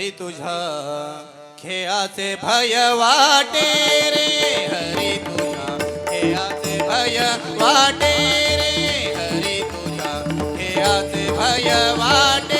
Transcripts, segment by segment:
हरी तुझा खेळाचे भय वाटे रे. हरी तुझा खेळाचे भय वाटे रे. हरी तुझा खेळाचे भय वाटे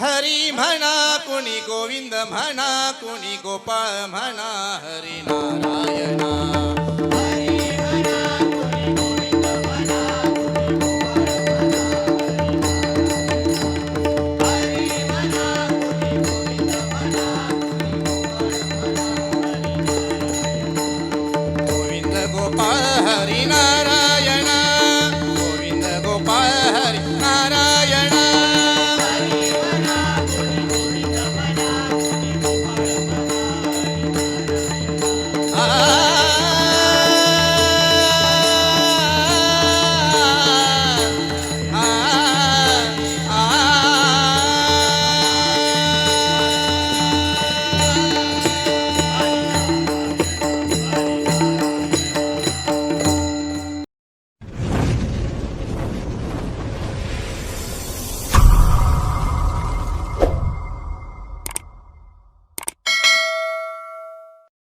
हरी म्हणा कुणी गोविंद म्हणा कुणी गोपाळ म्हणा हरी नारायणा.